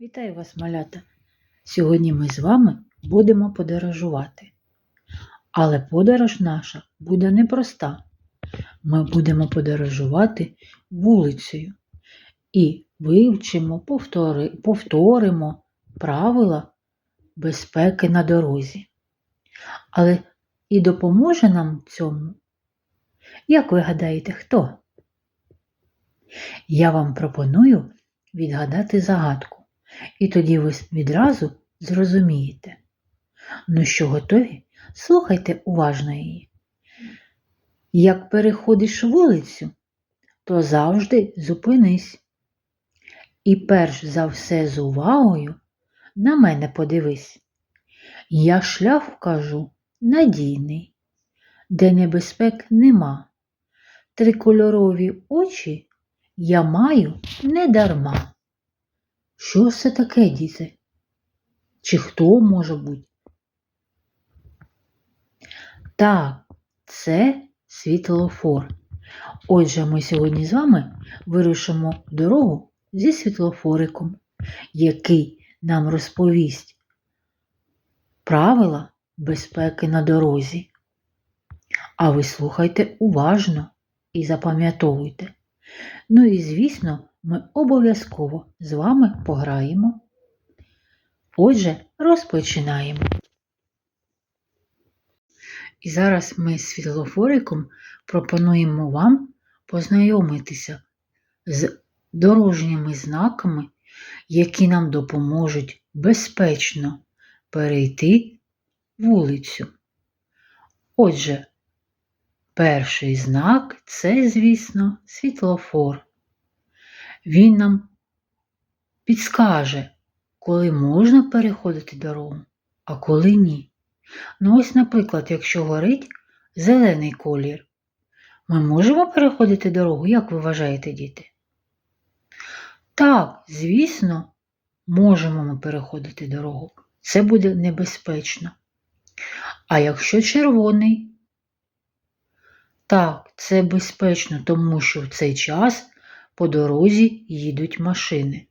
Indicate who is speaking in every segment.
Speaker 1: Вітаю вас, малята! Сьогодні ми з вами будемо подорожувати. Але подорож наша буде непроста. Ми будемо подорожувати вулицею і вивчимо, повтори, повторимо правила безпеки на дорозі. Але і допоможе нам цьому. Як ви гадаєте, хто? Я вам пропоную відгадати загадку, і тоді ви відразу зрозумієте. Ну що, готові? Слухайте уважно її. Як переходиш вулицю, то завжди зупинись. І перш за все з увагою на мене подивись. Я шлях вкажу надійний, де небезпек нема. Трикольорові очі я маю не дарма. Що це таке, діти? Чи хто може бути? Так, це світлофор. Отже, ми сьогодні з вами вирушимо дорогу зі світлофориком, який нам розповість правила безпеки на дорозі. А ви слухайте уважно і запам'ятовуйте. Ну і, звісно, ми обов'язково з вами пограємо. Отже, розпочинаємо. І зараз ми з світлофориком пропонуємо вам познайомитися з дорожніми знаками, які нам допоможуть безпечно перейти вулицю. Отже, перший знак це, звісно, світлофор. Він нам підскаже, коли можна переходити дорогу, а коли ні. Ну ось, наприклад, якщо горить зелений колір, ми можемо переходити дорогу, як ви вважаєте, діти? Так, звісно, можемо ми переходити дорогу. Це буде небезпечно. А якщо червоний, так, це безпечно, тому що в цей час по дорозі їдуть машини.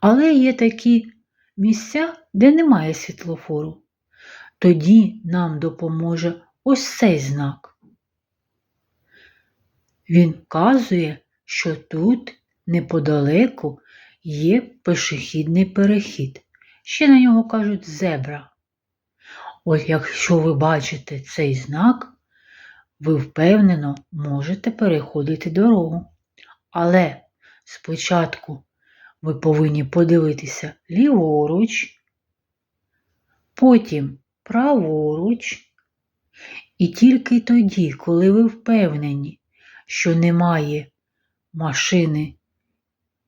Speaker 1: Але є такі місця, де немає світлофору. Тоді нам допоможе ось цей знак. Він вказує, що тут неподалеку є пешехідний перехід. Ще на нього кажуть зебра. От якщо ви бачите цей знак, ви впевнено можете переходити дорогу. Але спочатку ви повинні подивитися ліворуч, потім праворуч. І тільки тоді, коли ви впевнені, що немає машини,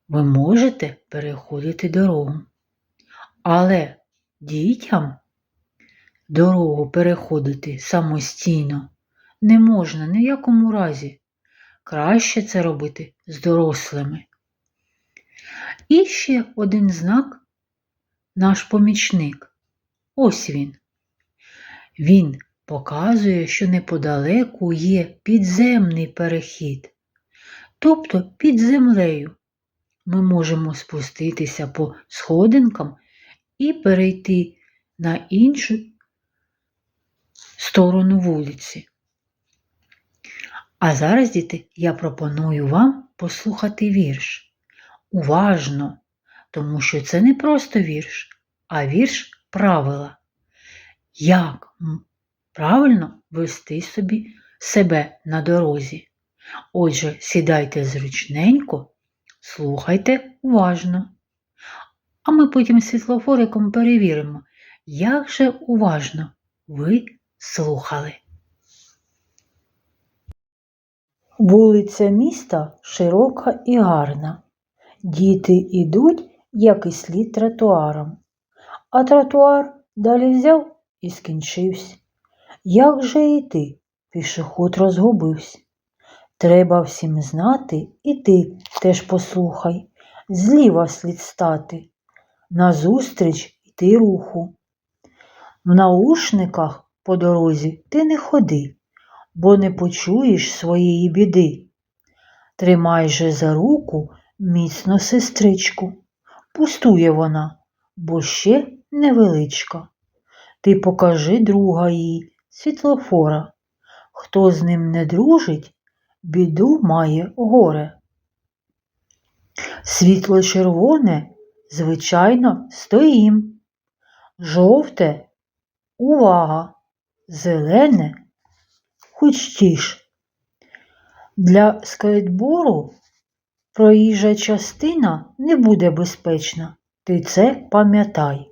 Speaker 1: ви можете переходити дорогу. Але дітям дорогу переходити самостійно не можна ні в якому разі. Краще це робити з дорослими. І ще один знак наш помічник. Ось він. Він показує, що неподалеку є підземний перехід. Тобто під землею ми можемо спуститися по сходинкам і перейти на іншу сторону вулиці. А зараз, діти, я пропоную вам послухати вірш. Уважно, тому що це не просто вірш, а вірш правила. Як правильно вести собі себе на дорозі. Отже, сідайте зручненько, слухайте уважно. А ми потім світлофориком перевіримо, як же уважно ви слухали. Вулиця міста широка і гарна. Діти ідуть, як і слід тротуаром. А тротуар далі взяв і скінчився. Як же йти? Пішоход розгубився. Треба всім знати, і ти теж послухай, зліва слід стати, назустріч йти руху. В наушниках по дорозі ти не ходи, бо не почуєш своєї біди. Тримай же за руку міцно сестричку, пустує вона, бо ще невеличка. Ти покажи друга їй світлофора. Хто з ним не дружить, біду має горе. Світло червоне, звичайно, стоїм. Жовте увага, зелене хучтіш. Для скейтбору проїжджа частина не буде безпечна, ти це пам'ятай.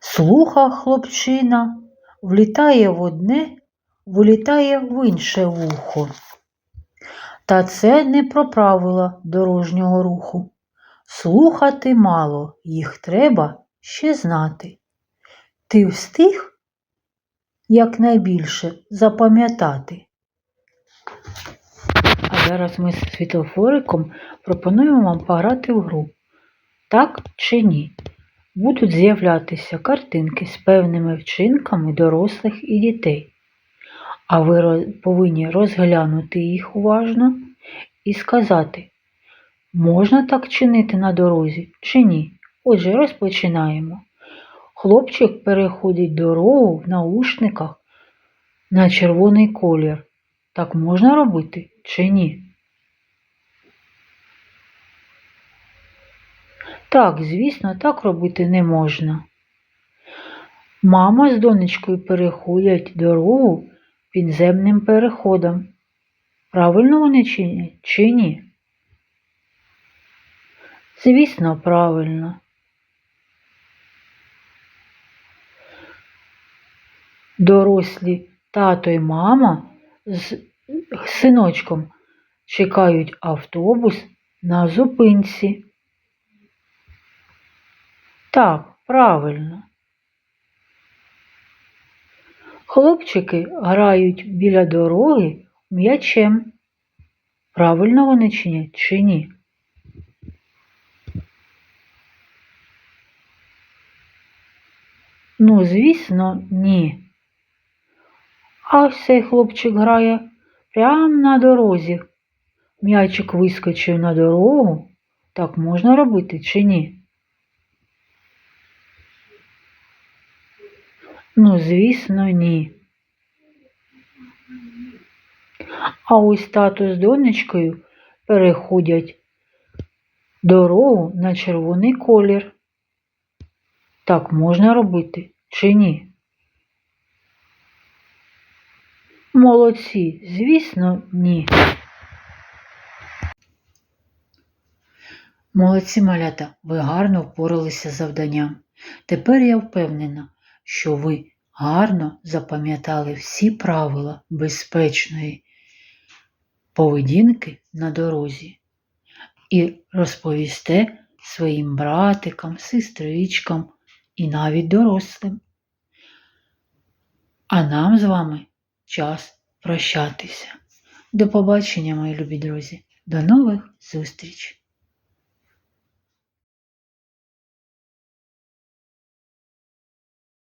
Speaker 1: Слуха хлопчина, влітає в одне, вилітає в інше вухо. Та це не про правила дорожнього руху. Слухати мало, їх треба ще знати. Ти встиг якнайбільше запам'ятати. А зараз ми з світлофориком пропонуємо вам пограти в гру. Так чи ні? Будуть з'являтися картинки з певними вчинками дорослих і дітей. А ви повинні розглянути їх уважно і сказати, можна так чинити на дорозі чи ні. Отже, розпочинаємо. Хлопчик переходить дорогу в наушниках на червоний колір. Так можна робити чи ні? Так, звісно, так робити не можна. Мама з донечкою переходять дорогу підземним переходом. Правильно вони чи ні? Звісно, правильно. Дорослі тато й мама з синочком чекають автобус на зупинці. Так, правильно. Хлопчики грають біля дороги м'ячем. Правильно вони чинять чи ні? Ну, звісно, ні. А ось цей хлопчик грає прямо на дорозі. М'ячик вискочив на дорогу. Так можна робити чи ні? Ну, звісно, ні. А ось тато з донечкою переходять дорогу на червоний колір. Так можна робити чи ні? Молодці, звісно, ні. Молодці малята, ви гарно впоралися з завданням. Тепер я впевнена, що ви гарно запам'ятали всі правила безпечної поведінки на дорозі і розповісте своїм братикам, сестричкам і навіть дорослим. А нам з вами час прощатися. До побачення, мої любі друзі. До нових зустріч!